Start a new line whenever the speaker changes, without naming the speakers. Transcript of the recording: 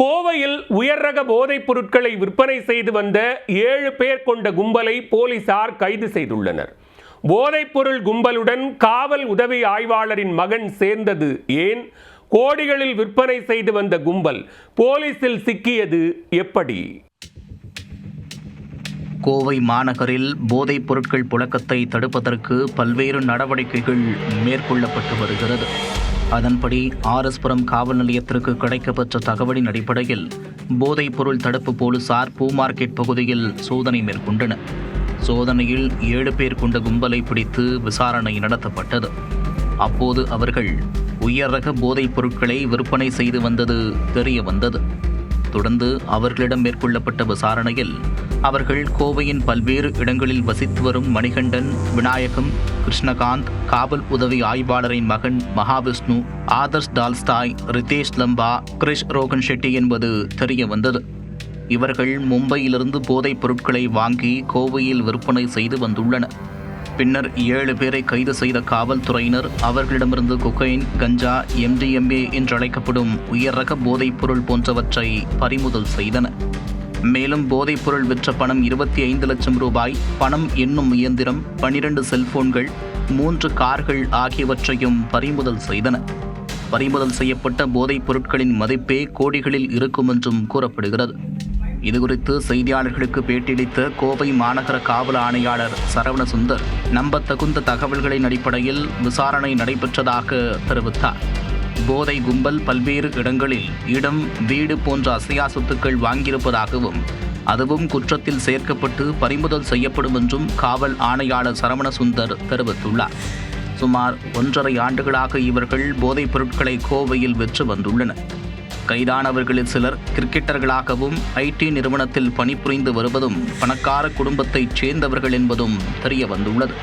கோவையில் உயர் ரக போதைப் பொருட்களை விற்பனை செய்து வந்த ஏழு பேர் கொண்ட கும்பலை போலீசார் கைது செய்துள்ளனர். போதைப்பொருள் கும்பலுடன் காவல் உதவி ஆய்வாளரின் மகன் சேர்ந்தது ஏன்? கோடிகளில் விற்பனை செய்து வந்த கும்பல் போலீசில் சிக்கியது எப்படி?
கோவை மாநகரில் போதைப் பொருட்கள் புழக்கத்தை தடுப்பதற்கு பல்வேறு நடவடிக்கைகள் மேற்கொள்ளப்பட்டு வருகிறது. அதன்படி ஆர்எஸ்புரம் காவல் நிலையத்திற்கு கிடைக்கப்பெற்ற தகவலின் அடிப்படையில் போதைப் பொருள் தடுப்பு போலீசார் பூ மார்க்கெட் பகுதியில் சோதனை மேற்கொண்டனர். சோதனையில் ஏழு பேர் கொண்ட கும்பலை பிடித்து விசாரணை நடத்தப்பட்டது. அப்போது அவர்கள் உயர் ரக போதைப் பொருட்களை விற்பனை செய்து வந்தது தெரிய வந்தது. தொடர்ந்து அவர்களிடம் மேற்கொள்ளப்பட்ட விசாரணையில் அவர்கள் கோவையின் பல்வேறு இடங்களில் வசித்து வரும் மணிகண்டன் விநாயகம் கிருஷ்ணகாந்த் காவல் உதவி ஆய்வாளரின் மகன் மகாவிஷ்ணு ஆதர்ஷ் டால்ஸ்டாய் ரிதேஷ் லம்பா கிரிஷ் ரோகன் ஷெட்டி என்பது தெரிய வந்தது. இவர்கள் மும்பையிலிருந்து போதைப் பொருட்களை வாங்கி கோவையில் விற்பனை செய்து வந்துள்ளனர். பின்னர் ஏழு பேரை கைது செய்த காவல்துறையினர் அவர்களிடமிருந்து கொக்கைன் கஞ்சா எம்டிஎம்ஏ என்றழைக்கப்படும் உயர் ரக போதைப் பொருள் போன்றவற்றை பறிமுதல் செய்தனர். மேலும் போதைப் பொருள் விற்ற பணம் இருபத்தி ஐந்து லட்சம் ரூபாய் பணம் எண்ணும் இயந்திரம் பனிரெண்டு செல்போன்கள் மூன்று கார்கள் ஆகியவற்றையும் பறிமுதல் செய்தன. பறிமுதல் செய்யப்பட்ட போதைப் பொருட்களின் மதிப்பே கோடிகளில் இருக்கும் என்றும் கூறப்படுகிறது. இதுகுறித்து செய்தியாளர்களுக்கு பேட்டியளித்த கோவை மாநகர காவல் ஆணையாளர் சரவணசுந்தர் நம்பத்தகுந்த தகவல்களின் அடிப்படையில் விசாரணை நடைபெற்றதாக தெரிவித்தார். போதை கும்பல் பல்வேறு இடங்களில் இடம் வீடு போன்ற அசையா சொத்துக்கள் வாங்கியிருப்பதாகவும் அதுவும் குற்றத்தில் சேர்க்கப்பட்டு பறிமுதல் செய்யப்படும் என்றும் காவல் ஆணையாளர் சரவணசுந்தர் தெரிவித்துள்ளார். சுமார் ஒன்றரை ஆண்டுகளாக இவர்கள் போதைப் பொருட்களை கோவையில் விற்று வந்துள்ளனர். கைதானவர்களில் சிலர் கிரிக்கெட்டர்களாகவும் ஐடி நிறுவனத்தில் பணிபுரிந்து வருவதும் பணக்கார குடும்பத்தைச் சேர்ந்தவர்கள் என்பதும் தெரிய வந்துள்ளது